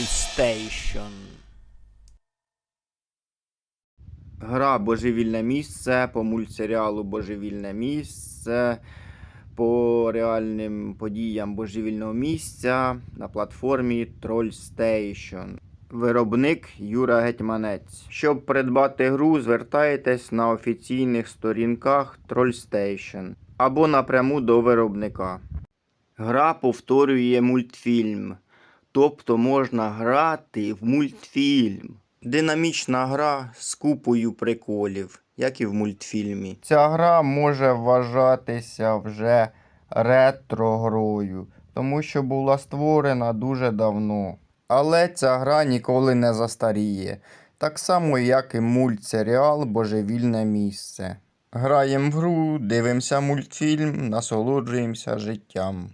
Station. Гра Божевільне місце по мультсеріалу Божевільне місце по реальним подіям божевільного місця на платформі Troll Station. Виробник Юра Гетьманець. Щоб придбати гру, звертайтесь на офіційних сторінках Troll Station або напряму до виробника. Гра повторює мультфільм, тобто можна грати в мультфільм. Динамічна гра з купою приколів, як і в мультфільмі. Ця гра може вважатися вже ретро-грою, тому що була створена дуже давно. Але ця гра ніколи не застаріє, так само, як і мультсеріал Божевільне місце. Граємо в гру, дивимося мультфільм, насолоджуємося життям.